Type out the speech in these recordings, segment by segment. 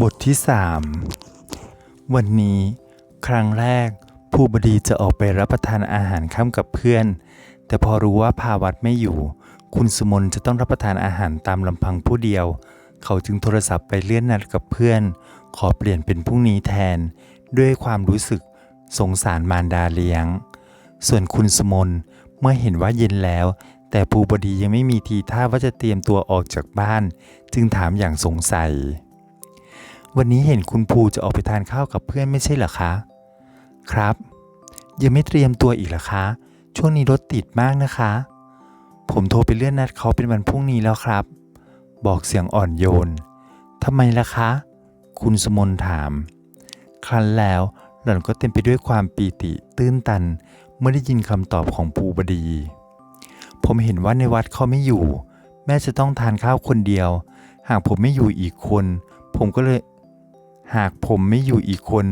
บทที่ 3 วันนี้ครั้งแรกผู้บดีจะออกไปรับประทานอาหารค่ำกับเพื่อน แต่พอรู้ว่าภาวัตไม่อยู่ คุณสมนจะต้องรับประทานอาหารตามลำพังผู้เดียว เขาจึงโทรศัพท์ไปเลื่อนนัดกับเพื่อน ขอเปลี่ยนเป็นพรุ่งนี้แทน ด้วยความรู้สึกสงสารมารดาเลี้ยง ส่วนคุณสมนเมื่อเห็นว่าเย็นแล้ว แต่ภูบดียังไม่มีทีท่าว่าจะเตรียมตัวออกจากบ้าน จึงถามอย่างสงสัย วันนี้เห็นคุณภูจะออกไปทานข้าวกับเพื่อนไม่ใช่เหรอคะ ครับ ยังไม่เตรียมตัวอีกเหรอคะ ช่วงนี้รถติดมากนะคะ ผมโทรไปเลื่อนนัดเขาเป็นวันพรุ่งนี้แล้วครับ บอกเสียงอ่อนโยนทำไมล่ะคะ คุณสมนถาม ครั้นแล้วหล่อนก็เต็มไปด้วยความปีติตื้นตันเมื่อได้ยินคำตอบของภูบดี ผมเห็นว่าในวัดเขาไม่อยู่ แม่จะต้องทานข้าวคนเดียว หากผมไม่อยู่อีกคน ผมก็เลย หากผมไม่อยู่อีกคน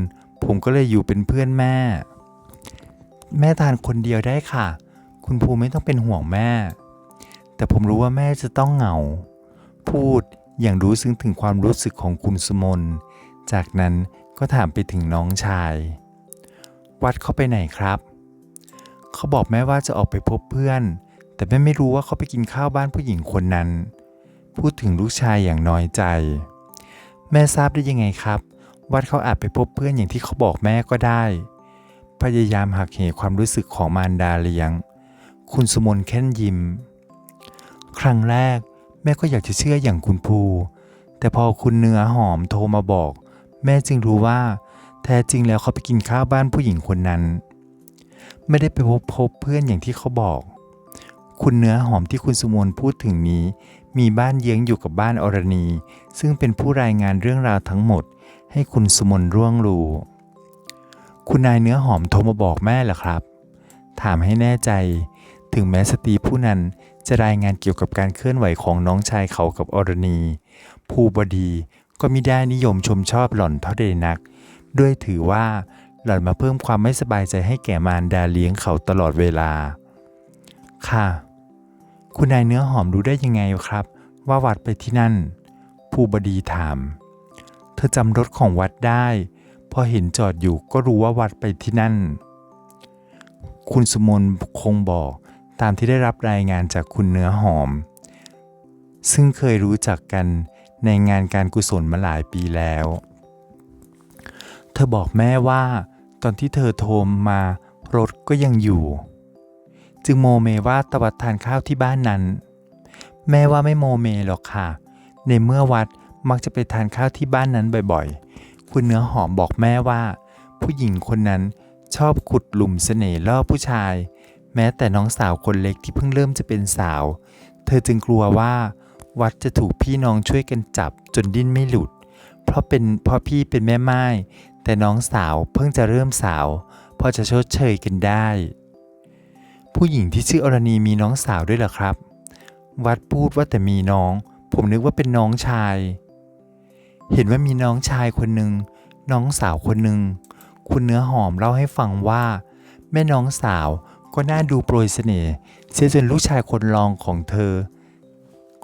ผมก็เลยอยู่เป็นเพื่อนแม่ แม่ทานคนเดียวได้ค่ะ คุณภูไม่ต้องเป็นห่วงแม่ แต่ผมรู้ว่าแม่จะต้องเหงา พูดอย่างรู้ซึ้งถึงความรู้สึกของคุณสมนจากนั้นก็ถามไปถึงน้องชาย วัดเขาไปไหนครับ เขาบอกแม่ว่าจะออกไปพบเพื่อน แต่แม่ไม่รู้ว่าเขาไปกินข้าวบ้านผู้หญิงคนนั้น พูดถึงลูกชายอย่างน้อยใจ แม่ทราบได้ยังไงครับ วัดเขาอาจไปพบเพื่อนอย่างที่เขาบอกแม่ก็ได้ พยายามหักเหความรู้สึกของมารดาเลี้ยง คุณสมนแค่นยิ้ม ครั้งแรกแม่ก็อยากจะเชื่ออย่างคุณภูแต่พอคุณเนื้อหอมโทรมาบอก แม่จึงรู้ว่า แท้จริงแล้วเขาไปกินข้าวบ้านผู้หญิงคนนั้น ไม่ได้ไปพบพบเพื่อนอย่างที่เขาบอก คุณเนื้อหอมที่คุณสมนพูดถึงนี้ มีบ้านเยื้องอยู่กับบ้านอรณี ซึ่งเป็นผู้รายงานเรื่องราวทั้งหมด ให้คุณสมนร่วงรู้ คุณนายเนื้อหอมโทรมาบอกแม่เหรอครับ ถามให้แน่ใจถึงแม้สตรีผู้นั้นจะรายงานเกี่ยวกับการเคลื่อนไหวของน้องชายเขากับอรณีผู้บดีก็มิได้นิยมชมชอบหล่อนเท่าใดนัก ด้วยถือว่าหล่อนมาเพิ่มความไม่สบายใจให้แก่มารดาเลี้ยงเขาตลอดเวลา ค่ะ คุณนายเนื้อหอมรู้ได้ยังไงครับ ว่าวัดไปที่นั่นผู้บดีถาม ธอจำรถของวัดได้ พอเห็นจอดอยู่ก็รู้ว่าวัดไปที่นั่น คุณสมนคงบอกตามที่ได้รับรายงานจากคุณเนื้อหอม ซึ่งเคยรู้จักกันในงานการกุศลมาหลายปีแล้ว เธอบอกแม่ว่า ตอนที่เธอโทรมารถก็ยังอยู่ จึงโมเมว่าตะวัดทานข้าวที่บ้านนั้น แม่ว่าไม่โมเมหรอกค่ะ ในเมื่อวัด มักจะไปทานข้าวที่บ้านนั้นบ่อยๆ คุณเนื้อหอมบอกแม่ว่า ผู้หญิงคนนั้นชอบขุดหลุมเสน่ห์ล่อผู้ชาย แม้แต่น้องสาวคนเล็กที่เพิ่งเริ่มจะเป็นสาว เธอจึงกลัวว่า วัดจะถูกพี่น้องช่วยกันจับจนดิ้นไม่หลุด เพราะเป็นเพราะพี่เป็นแม่ไม้แต่น้องสาวเพิ่งจะเริ่มสาวพอจะชดเชยกันได้ ผู้หญิงที่ชื่ออรณีมีน้องสาวด้วยเหรอครับ วัดพูดว่าแต่มีน้อง ผมนึกว่าเป็นน้องชาย เห็นว่ามีน้องชายคนหนึ่งน้องสาวคนหนึ่งคุณเนื้อหอมเล่าให้ฟังว่า แม่น้องสาวก็น่าดูโปรยเสน่ห์เสียจนลูกชายคนรองของเธอ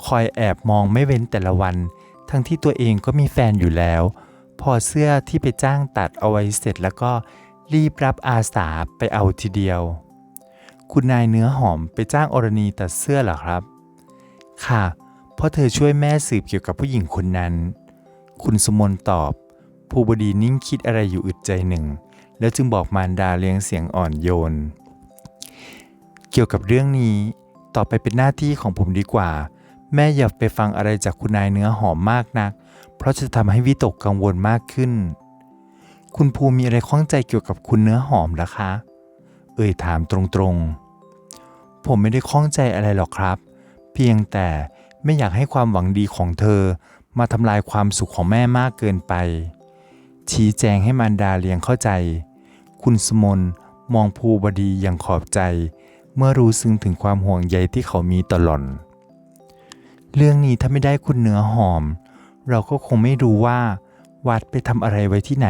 คอยแอบมองไม่เว้นแต่ละวัน ทั้งที่ตัวเองก็มีแฟนอยู่แล้ว พอเสื้อที่ไปจ้างตัดเอาไว้เสร็จแล้วก็รีบรับอาสาไปเอาทีเดียว คุณนายเนื้อหอมไปจ้างอรณีตัดเสื้อเหรอครับ ค่ะ เพราะเธอช่วยแม่สืบเกี่ยวกับผู้หญิงคนนั้น คุณสมนตอบ ภูบดีนิ่งคิดอะไรอยู่อึดใจหนึ่ง แล้วจึงบอกมารดาเลี้ยงเสียงอ่อนโยน เกี่ยวกับเรื่องนี้ต่อไปเป็นหน้าที่ของผมดีกว่า แม่อย่าไปฟังอะไรจากคุณนายเนื้อหอมมากนัก เพราะจะทำให้วิตกกังวลมากขึ้น คุณภูมีอะไรข้องใจเกี่ยวกับคุณเนื้อหอมล่ะคะ เอ่ยถามตรงๆ ผมไม่ได้ข้องใจอะไรหรอกครับ เพียงแต่ไม่อยากให้ความหวังดีของเธอ มาทำลายความสุขของแม่มากเกินไป ชี้แจงให้มารดาเลียงเข้าใจ คุณสมนมองภูบดีอย่างขอบใจ เมื่อรู้ซึ้งถึงความห่วงใยที่เขามีต่อหล่อน เรื่องนี้ถ้าไม่ได้คุณเนื้อหอม เราก็คงไม่รู้ว่า วัดไปทำอะไรไว้ที่ไหน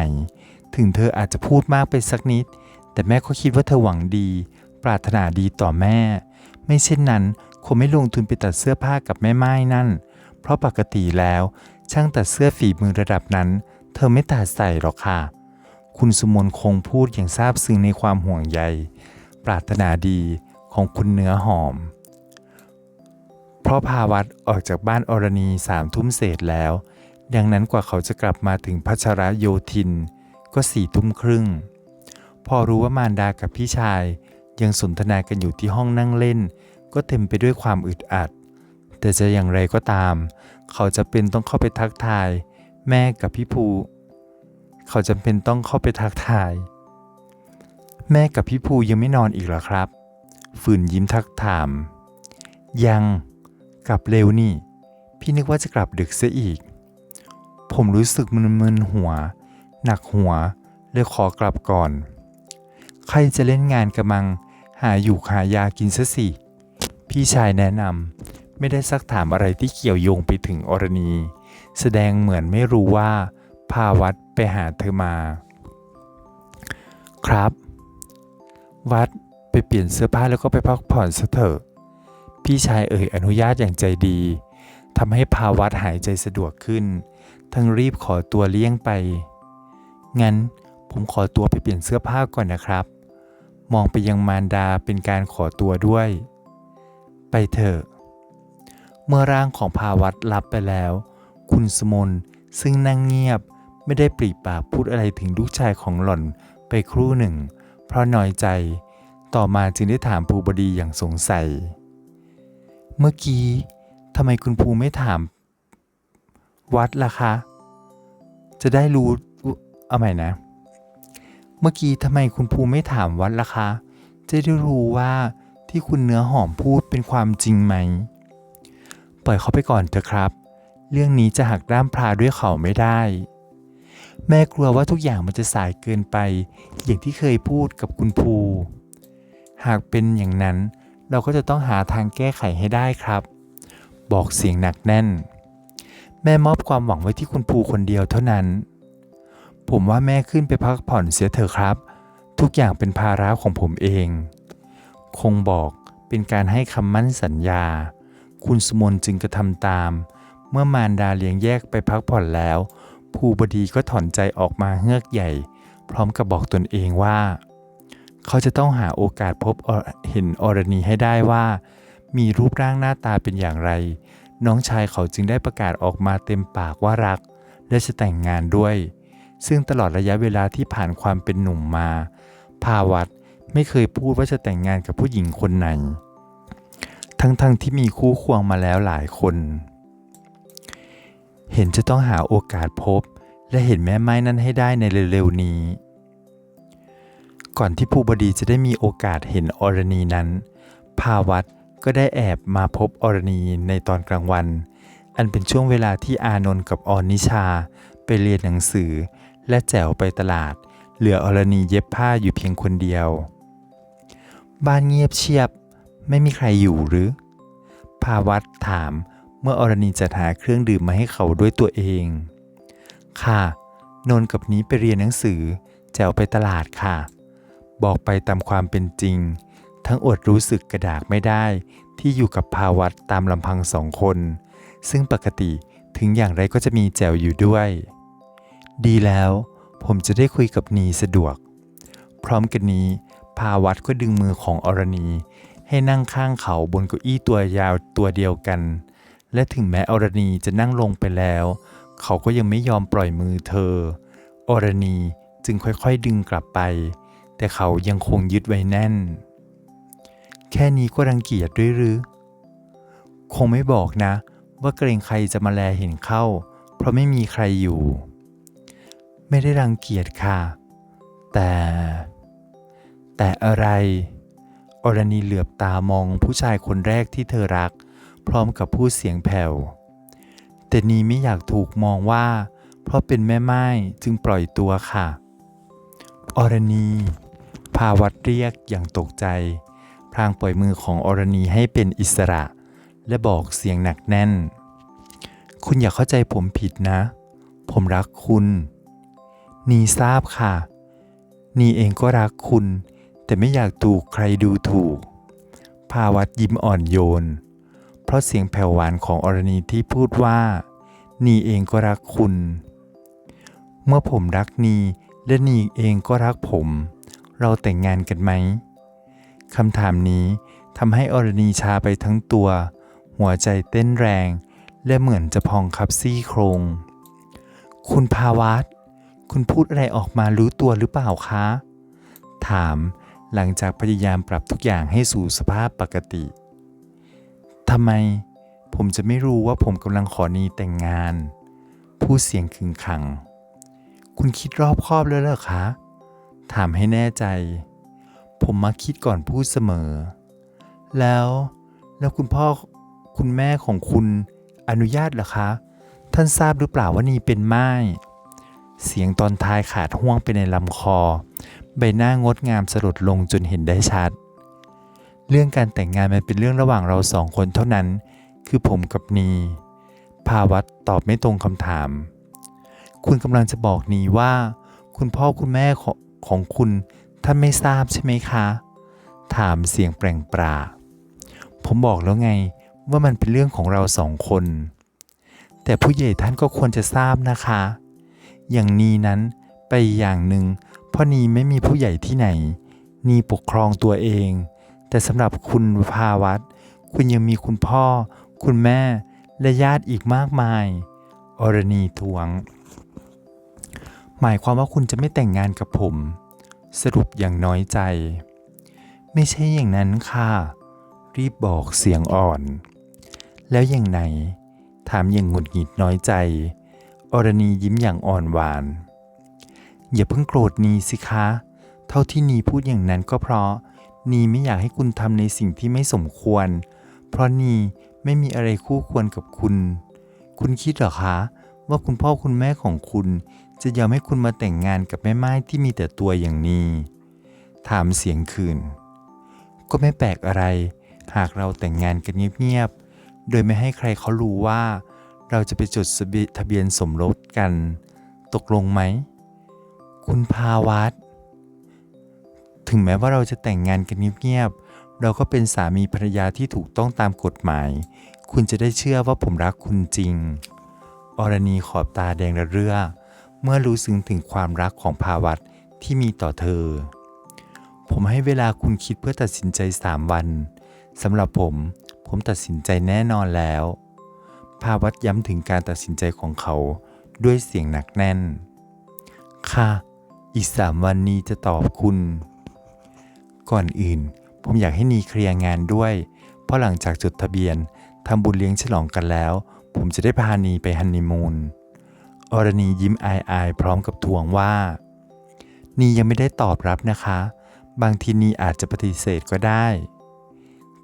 ถึงเธออาจจะพูดมากไปสักนิด แต่แม่ก็คิดว่าเธอหวังดี ปรารถนาดีต่อแม่ ไม่เช่นนั้นคงไม่ลงทุนไปตัดเสื้อผ้ากับแม่ไม้นั่น ราะปกติแล้ว ช่างตัดเสื้อฝีมือระดับนั้น เธอไม่ตัดใส่หรอกค่ะ คุณสุมนคงพูดอย่างซาบซึ้งในความห่วงใย ปรารถนาดีของคุณเนื้อหอม เพราะพาวัดออกจากบ้านอรณีสามทุ่มเศษแล้ว ดังนั้นกว่าเขาจะกลับมาถึงพัชรโยธิน ก็สี่ทุ่มครึ่ง พอรู้ว่ามารดากับพี่ชายยังสนทนากันอยู่ที่ห้องนั่งเล่น ก็เต็มไปด้วยความอึดอัด แต่จะอย่างไรก็ตาม เขาจะเป็นต้องเข้าไปทักทาย แม่กับพี่ภู เขาจำเป็นต้องเข้าไปทักทาย แม่กับพี่ภูยังไม่นอนอีกหรอครับ ฝืนยิ้มทักถาม ยังกลับเร็วนี่ พี่นึกว่าจะกลับดึกเสียอีก ผมรู้สึกมึนๆหัว หนักหัวเลยขอกลับก่อน ใครจะเล่นงานกระมัง หาอยู่หายากินซะสิ พี่ชายแนะนำ ไม่ได้ซักถามอะไรที่เกี่ยวโยงไปถึงอรณี แสดงเหมือนไม่รู้ว่า พาวัดไปหาเธอมา ครับ วัดไปเปลี่ยนเสื้อผ้าแล้วก็ไปพักผ่อนซะเถอะ พี่ชายเอ่ยอนุญาตอย่างใจดีทำให้พาวัดหายใจสะดวกขึ้น ทั้งรีบขอตัวเลี่ยงไป งั้นผมขอตัวไปเปลี่ยนเสื้อผ้าก่อนนะครับ มองไปยังมารดาเป็นการขอตัวด้วย ไปเถอะ เมื่อร่างของภาวัตลับไปแล้ว คุณสมนซึ่งนั่งเงียบไม่ได้ปรีปากพูดอะไรถึงลูกชายของหล่อนไปครู่หนึ่ง เพราะน้อยใจ ต่อมาจึงได้ถามภูบดีอย่างสงสัย เมื่อกี้ทำไมคุณภูไม่ถาม วัดล่ะคะ จะได้รู้เอาใหม่นะ เมื่อกี้ทำไมคุณภูไม่ถามวัดล่ะคะ จะได้รู้ว่าที่คุณเนื้อหอมพูดเป็นความจริงไหม ปล่อยเขาไปก่อนเถอะครับ เรื่องนี้จะหักด้ามพลาด้วยเขาไม่ได้ แม่กลัวว่าทุกอย่างมันจะสายเกินไป อย่างที่เคยพูดกับคุณภู หากเป็นอย่างนั้นเราก็จะต้องหาทางแก้ไขให้ได้ครับ บอกเสียงหนักแน่น แม่มอบความหวังไว้ที่คุณภูคนเดียวเท่านั้น ผมว่าแม่ขึ้นไปพักผ่อนเสียเถอะครับ ทุกอย่างเป็นภาระของผมเอง คงบอกเป็นการให้คำมั่นสัญญา คุณสมนจึงกระทำตาม เมื่อมารดาเลี้ยงแยกไปพักผ่อนแล้ว ภูบดีก็ถอนใจออกมาเฮือกใหญ่ พร้อมกับบอกตนเองว่า เขาจะต้องหาโอกาสพบเห็นอรณีให้ได้ว่า มีรูปร่างหน้าตาเป็นอย่างไร น้องชายเขาจึงได้ประกาศออกมาเต็มปากว่ารัก และจะแต่งงานด้วย ซึ่งตลอดระยะเวลาที่ผ่านความเป็นหนุ่มมา ภาวัตไม่เคยพูดว่าจะแต่งงานกับผู้หญิงคนไหน ทั้งๆทที่มีคู่ควงมาแล้วหลายคน เห็นจะต้องหาโอกาสพบ และเห็นแม่ไม้นั้นให้ได้ในเร็วๆนี้ ก่อนที่ภูบดีจะได้มีโอกาสเห็นอรณีนั้น ภาวัตก็ได้แอบมาพบอรณีในตอนกลางวัน อันเป็นช่วงเวลาที่อานนท์กับออนิชา ไปเรียนหนังสือ และแจวไปตลาด เหลืออรณีเย็บผ้าอยู่เพียงคนเดียว บ้านเงียบเชียบ ไม่มีใครอยู่หรือ ภาวัตถามเมื่ออรณีจัดหาเครื่องดื่มมาให้เขาด้วยตัวเอง ค่ะ นนท์กับนี้ไปเรียนหนังสือ แจวไปตลาดค่ะ บอกไปตามความเป็นจริง ทั้งอดรู้สึกกระดากไม่ได้ ที่อยู่กับภาวัตตามลำพังสองคน ซึ่งปกติถึงอย่างไรก็จะมีแจวอยู่ด้วย ดีแล้ว ผมจะได้คุยกับนีสะดวก พร้อมกันนี้ภาวัตก็ดึงมือของอรณี ให้นั่งข้างเขาบนเก้าอี้ตัวยาวตัวเดียวกัน และถึงแม้อรณีจะนั่งลงไปแล้ว เขาก็ยังไม่ยอมปล่อยมือเธอ อรณีจึงค่อยๆดึงกลับไป แต่เขายังคงยึดไว้แน่น แค่นี้ก็รังเกียจด้วยหรือ คงไม่บอกนะ ว่าเกรงใครจะมาแลเห็นเข้า เพราะไม่มีใครอยู่ ไม่ได้รังเกียจค่ะ แต่ แต่อะไร อรณีเหลือบตามองผู้ชายคนแรกที่เธอรัก พร้อมกับพูดเสียงแผ่ว แต่นีไม่อยากถูกมองว่า เพราะเป็นแม่ไม้จึงปล่อยตัวค่ะ อรณีพาวัดเรียกอย่างตกใจพลางปล่อยมือของอรณีให้เป็นอิสระ และบอกเสียงหนักแน่น คุณอย่าเข้าใจผมผิดนะ ผมรักคุณ นีทราบค่ะ นีเองก็รักคุณ แต่ไม่อยากถูกใครดูถูก ภาวัดยิ้มอ่อนโยน เพราะเสียงแผ่วหวานของอรณีที่พูดว่า นีเองก็รักคุณ เมื่อผมรักนีและนีเองก็รักผม เราแต่งงานกันไหมคำถามนี้ทำให้อรณีชาไปทั้งตัว หัวใจเต้นแรง และเหมือนจะพองคับซี่โครง คุณภาวัตคุณพูดอะไรออกมารู้ตัวหรือเปล่าคะ ถาม หลังจากพยายามปรับทุกอย่างให้สู่สภาพปกติทำไมผมจะไม่รู้ว่าผมกำลังขอนีแต่งงานพูดเสียงขึงขัง คุณคิดรอบคอบแล้วเหรอคะ ถามให้แน่ใจ ผมมักคิดก่อนพูดเสมอ แล้วแล้วคุณพ่อคุณแม่ของคุณอนุญาตเหรอคะ ท่านทราบหรือเปล่าว่านี่เป็นไม้เสียงตอนท้ายขาดห่วงไปในลำคอ ใบหน้างดงามสลดลงจนเห็นได้ชัด เรื่องการแต่งงานมันเป็นเรื่องระหว่างเราสองคนเท่านั้น คือผมกับนีภาวัตตอบไม่ตรงคำถาม คุณกำลังจะบอกนีว่า คุณพ่อคุณแม่ของของคุณท่านไม่ทราบใช่ไหมคะ ถามเสียงแปลงปรา ผมบอกแล้วไงว่ามันเป็นเรื่องของเราสองคน แต่ผู้ใหญ่ท่านก็ควรจะทราบนะคะ อย่างนีนั้นไปอย่างหนึ่ง พราะนีไม่มีผู้ใหญ่ที่ไหน นีปกครองตัวเอง แต่สำหรับคุณภาวัตคุณยังมีคุณพ่อ คุณแม่ และญาติอีกมากมาย อรณีทวง หมายความว่าคุณจะไม่แต่งงานกับผม สรุปอย่างน้อยใจ ไม่ใช่อย่างนั้นค่ะ รีบบอกเสียงอ่อน แล้วอย่างไหน ถามอย่างหงุดหงิดน้อยใจ อรณียิ้มอย่างอ่อนหวาน อย่าเพิ่งโกรธนีสิคะ เท่าที่นีพูดอย่างนั้นก็เพราะ นีไม่อยากให้คุณทำในสิ่งที่ไม่สมควร เพราะนีไม่มีอะไรคู่ควรกับคุณ คุณคิดหรอคะ ว่าคุณพ่อคุณแม่ของคุณ จะยอมให้คุณมาแต่งงานกับแม่ไม้ที่มีแต่ตัวอย่างนี้ ถามเสียงคืน ก็ไม่แปลกอะไร หากเราแต่งงานกันเงียบๆ โดยไม่ให้ใครเขารู้ว่า เราจะไปจดทะเบียนสมรสกัน ตกลงไหม คุณภาวัตถึงแม้ว่าเราจะแต่งงานกันเงียบๆเราก็เป็นสามีภรรยาที่ถูกต้องตามกฎหมาย คุณจะได้เชื่อว่าผมรักคุณจริง อรณีขอบตาแดงระเรื่อ เมื่อรู้ซึ้งถึงความรักของภาวัตที่มีต่อเธอ ผมให้เวลาคุณคิดเพื่อตัดสินใจสามวันสำหรับผม ผมตัดสินใจแน่นอนแล้ว ภาวัตย้ำถึงการตัดสินใจของเขาด้วยเสียงหนักแน่น ค่ะ อีกสามวันนี้จะตอบคุณ ก่อนอื่น ผมอยากให้นีเคลียร์งานด้วย เพราะหลังจากจดทะเบียนทำบุญเลี้ยงฉลองกันแล้ว ผมจะได้พานีไปฮันนีมูนอรณียิ้มอายๆพร้อมกับทวงว่า นียังไม่ได้ตอบรับนะคะ บางทีนีอาจจะปฏิเสธก็ได้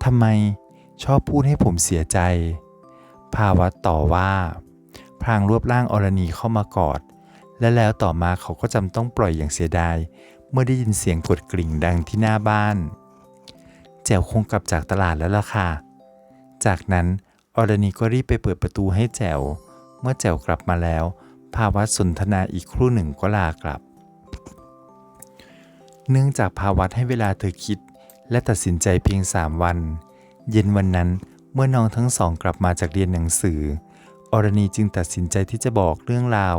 ทำไมชอบพูดให้ผมเสียใจ ภาวัตต่อว่า พรางรวบร่างอรณีเข้ามากอด และแล้วต่อมาเขาก็จำต้องปล่อยอย่างเสียดาย เมื่อได้ยินเสียงกดกริ่งดังที่หน้าบ้าน แจ๋วคงกลับจากตลาดแล้วล่ะค่ะ จากนั้นอรณีก็รีบไปเปิดประตูให้แจ๋ว เมื่อแจ๋วกลับมาแล้ว ภาวัตสนทนาอีกครู่หนึ่งก็ลากลับ เนื่องจากภาวัตให้เวลาเธอคิด และตัดสินใจเพียงสามวัน เย็นวันนั้นเมื่อน้องทั้งสองกลับมาจากเรียนหนังสือ อรณีจึงตัดสินใจที่จะบอกเรื่องราว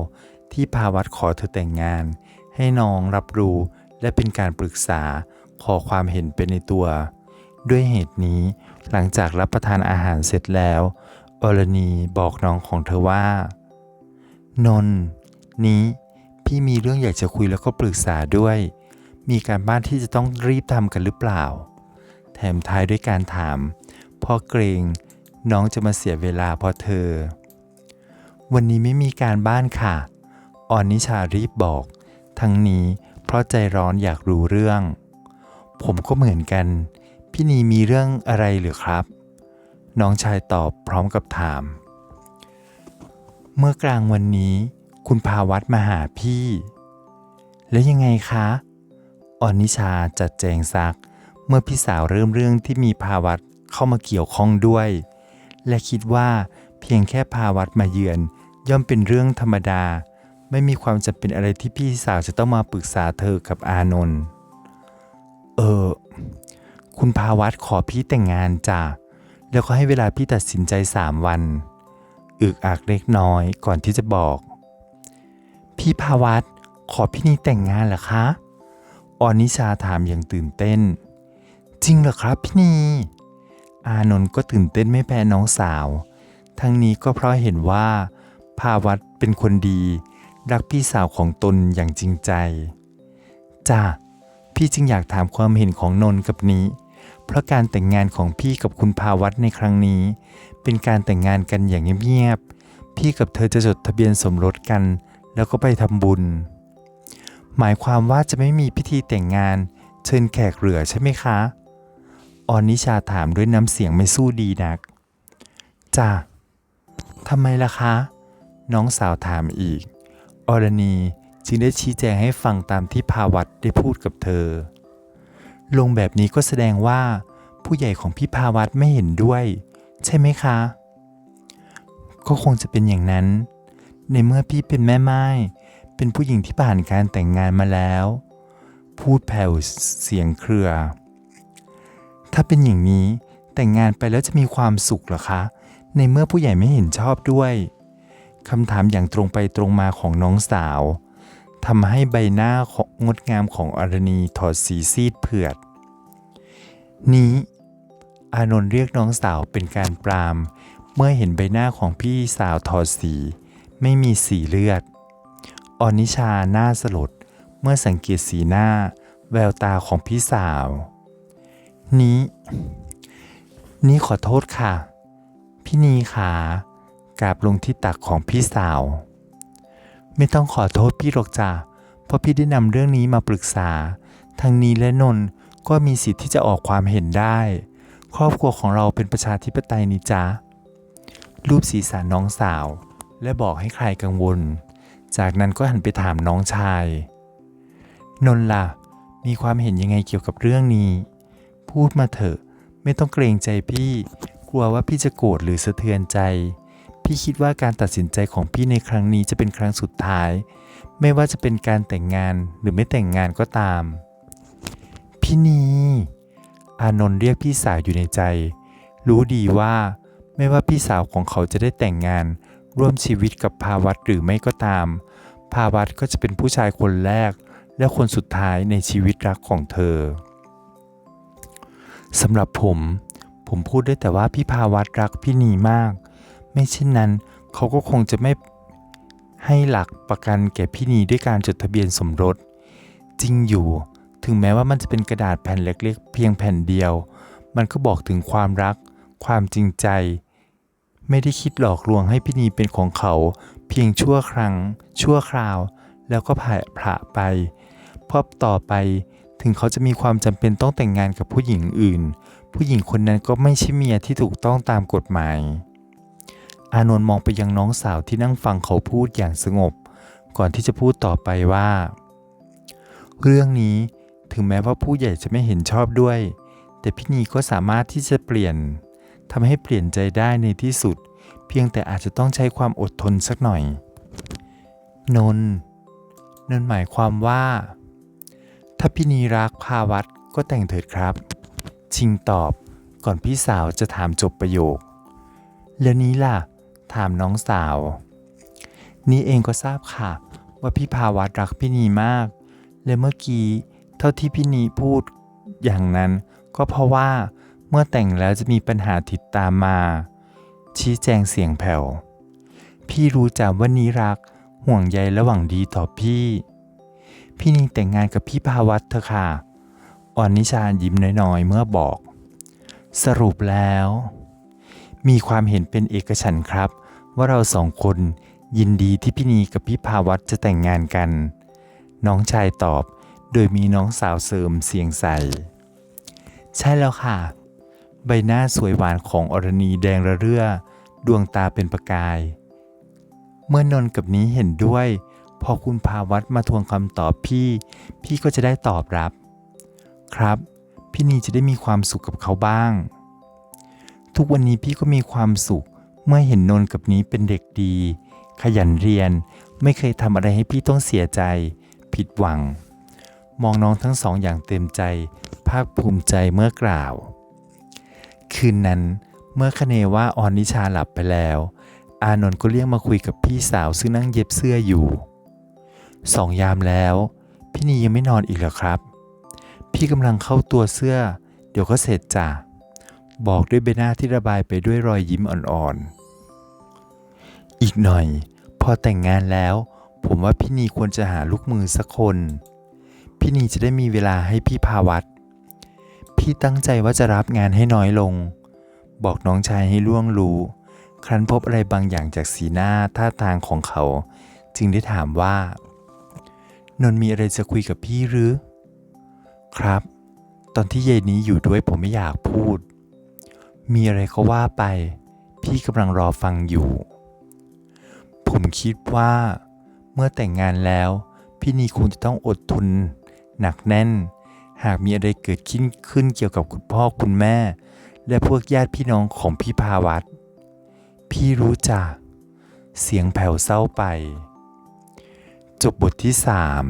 ที่ภาวัตขอเธอแต่งงาน ให้น้องรับรู้และเป็นการปรึกษาขอความเห็นเป็นในตัว ด้วยเหตุนี้หลังจากรับประทานอาหารเสร็จแล้วอรณีบอกน้องของเธอว่า นน นี้พี่มีเรื่องอยากจะคุยแล้วก็ปรึกษาด้วย มีการบ้านที่จะต้องรีบทำกันหรือเปล่า แถมท้ายด้วยการถามพ่อเกรงน้องจะมาเสียเวลาเพราะเธอ วันนี้ไม่มีการบ้านค่ะ ออนนิชารีบบอก ทั้งนี้เพราะใจร้อนอยากรู้เรื่อง ผมก็เหมือนกัน พี่นีมีเรื่องอะไรหรือครับ น้องชายตอบพร้อมกับถาม เมื่อกลางวันนี้ คุณพาวัดมาหาพี่ แล้วยังไงคะออนนิชาจัดแจงซัก เมื่อพี่สาวเริ่มเรื่องที่มีภาวัดเข้ามาเกี่ยวข้องด้วย และคิดว่าเพียงแค่พาวัดมาเยือน ย่อมเป็นเรื่องธรรมดา ไม่มีความจำเป็นอะไรที่พี่สาวจะต้องมาปรึกษาเธอกับอานนท์เออ คุณพาวัดขอพี่แต่งงานจ้ะแล้วก็ให้เวลาพี่ตัดสินใจสามวันอือึกอักเล็กน้อยก่อนที่จะบอก พี่ภาวัตขอพี่นีแต่งงานเหรอคะออนิชาถามอย่างตื่นเต้น จริงเหรอครับพี่นีอานนท์ก็ตื่นเต้นไม่แพ้น้องสาว ทั้งนี้ก็เพราะเห็นว่า ภาวัตเป็นคนดี รักพี่สาวของตนอย่างจริงใจจ้าพี่จึงอยากถามความเห็นของนนกับนี้ เพราะการแต่งงานของพี่กับคุณภาวัตในครั้งนี้ เป็นการแต่งงานกันอย่างเงียบๆพี่กับเธอจะจดทะเบียนสมรสกัน แล้วก็ไปทำบุญ หมายความว่าจะไม่มีพิธีแต่งงาน เชิญแขกเหลือใช่ไหมคะ ออนนิชาถามด้วยน้ำเสียงไม่สู้ดีนักจ้าทำไมล่ะคะ น้องสาวถามอีก อรณีจึงได้ชี้แจงให้ฟังตามที่ภาวัตได้พูดกับเธอ ลงแบบนี้ก็แสดงว่า ผู้ใหญ่ของพี่ภาวัตไม่เห็นด้วย ใช่ไหมคะ ก็คงจะเป็นอย่างนั้น ในเมื่อพี่เป็นแม่ไม้เป็นผู้หญิงที่ผ่านการแต่งงานมาแล้ว พูดแผ่วเสียงเครือ ถ้าเป็นอย่างนี้แต่งงานไปแล้วจะมีความสุขหรอคะ ในเมื่อผู้ใหญ่ไม่เห็นชอบด้วย คำถามอย่างตรงไปตรงมาของน้องสาวทำให้ใบหน้าของงดงามของอรณีถอดสีซีดเผือด นี้ อานนท์เรียกน้องสาวเป็นการปราม เมื่อเห็นใบหน้าของพี่สาวถอดสี ไม่มีสีเลือด ออนิชาหน้าสลด เมื่อสังเกตสีหน้า แววตาของพี่สาว นี้ นี่ขอโทษค่ะ พี่นีขา กราบลงที่ตักของพี่สาว ไม่ต้องขอโทษพี่หรอกจ้ะเพราะพี่ได้นำเรื่องนี้มาปรึกษา ทั้งนี้และนนท์ก็มีสิทธิ์ที่จะออกความเห็นได้ ครอบครัวของเราเป็นประชาธิปไตยนี่จ๊ะรูปศีรษะน้องสาว และบอกให้ใครกังวล จากนั้นก็หันไปถามน้องชาย นนท์ล่ะ มีความเห็นยังไงเกี่ยวกับเรื่องนี้ พูดมาเถอะ ไม่ต้องเกรงใจพี่ กลัวว่าพี่จะโกรธหรือสะเทือนใจ พี่คิดว่าการตัดสินใจของพี่ในครั้งนี้จะเป็นครั้งสุดท้าย ไม่ว่าจะเป็นการแต่งงานหรือไม่แต่งงานก็ตาม พี่นี อานนท์เรียกพี่สาวอยู่ในใจ รู้ดีว่า ไม่ว่าพี่สาวของเขาจะได้แต่งงาน ร่วมชีวิตกับภาวัตหรือไม่ก็ตาม ภาวัตก็จะเป็นผู้ชายคนแรก และคนสุดท้ายในชีวิตรักของเธอสำหรับผม ผมพูดได้แต่ว่าพี่ภาวัตรักพี่นีมาก ไม่เช่นนั้น เขาก็คงจะไม่ให้หลักประกันแก่พี่นีด้วยการจดทะเบียนสมรส จริงอยู่ถึงแม้ว่ามันจะเป็นกระดาษแผ่นเล็กๆเพียงแผ่นเดียว มันก็บอกถึงความรัก ความจริงใจ ไม่ได้คิดหลอกลวงให้พี่นีเป็นของเขา เพียงชั่วครั้ง ชั่วคราว แล้วก็ผ่าผละไปเพราะต่อไปถึงเขาจะมีความจำเป็นต้องแต่งงานกับผู้หญิงอื่น ผู้หญิงคนนั้นก็ไม่ใช่เมียที่ถูกต้องตามกฎหมาย อานนท์มองไปยังน้องสาวที่นั่งฟังเขาพูดอย่างสงบ ก่อนที่จะพูดต่อไปว่า เรื่องนี้ถึงแม้ว่าผู้ใหญ่จะไม่เห็นชอบด้วย แต่พี่นีก็สามารถที่จะเปลี่ยนทำให้เปลี่ยนใจได้ในที่สุด เพียงแต่อาจจะต้องใช้ความอดทนสักหน่อย นนท์นนหมายความว่า ถ้าพี่นีรักพาวัดก็แต่งเถิดครับ ชิงตอบก่อนพี่สาวจะถามจบประโยค แล้วนี้ล่ะ ถามน้องสาว นี่เองก็ทราบค่ะ ว่าพี่ภาวัดรักพี่นีมาก และเมื่อกี้เท่าที่พี่นีพูดอย่างนั้น ก็เพราะว่าเมื่อแต่งแล้วจะมีปัญหาติดตามมา ชี้แจงเสียงแผ่ว พี่รู้จักว่านี้รักห่วงใยและหวังดีต่อพี่ พี่นีแต่งงานกับพี่ภาวัตเถอะค่ะ อ่อนนิชายิ้มน้อยๆ เมื่อบอก สรุปแล้ว มีความเห็นเป็นเอกฉันครับ ว่าเราสองคนยินดีที่พี่นีกับพี่ภาวัตจะแต่งงานกัน น้องชายตอบโดยมีน้องสาวเสริมเสียงใส่ใช่แล้วค่ะ ใบหน้าสวยหวานของอรณีแดงระเรื่อ ดวงตาเป็นประกาย เมื่อนนกับนี้เห็นด้วย พอคุณภาวัตมาทวงคำตอบพี่ พี่ก็จะได้ตอบรับ ครับ พี่นีจะได้มีความสุขกับเขาบ้าง ทุกวันนี้พี่ก็มีความสุข เมื่อเห็นนนท์กับนี้เป็นเด็กดี ขยันเรียนไม่เคยทำอะไรให้พี่ต้องเสียใจ ผิดหวัง มองน้องทั้งสองอย่างเต็มใจ ภาคภูมิใจเมื่อกล่าว คืนนั้นเมื่อคเนว่าออนนิชาหลับไปแล้วออานนท์ก็เรียกมาคุยกับพี่สาวซึ่งนั่งเย็บเสื้ออยู่สองยามแล้ว พี่นียังไม่นอนอีกเหรอครับ พี่กำลังเข้าตัวเสื้อ เดี๋ยวก็เสร็จจ้ะบอกด้วยใบหน้าที่ระบายไปด้วยรอยยิ้มอ่อนๆ อีกหน่อย พอแต่งงานแล้ว ผมว่าพี่นีควรจะหาลูกมือสักคน พี่นีจะได้มีเวลาให้พี่พาวัด พี่ตั้งใจว่าจะรับงานให้น้อยลง บอกน้องชายให้ล่วงรู้ ครั้นพบอะไรบางอย่างจากสีหน้าท่าทางของเขา จึงได้ถามว่านนท์มีอะไรจะคุยกับพี่หรือ ครับ ตอนที่เยายนี้อยู่ด้วยผมไม่อยากพูด มีอะไรก็ว่าไป พี่กำลังรอฟังอยู่ ผมคิดว่า เมื่อแต่งงานแล้ว พี่นีคงจะต้องอดทนหนักแน่น หากมีอะไรเกิดขึ้นขึ้นเกี่ยวกับคุณพ่อคุณแม่ และพวกญาติพี่น้องของพี่พาวัตรพี่รู้จัก เสียงแผ่วเศร้าไป จบบทที่สาม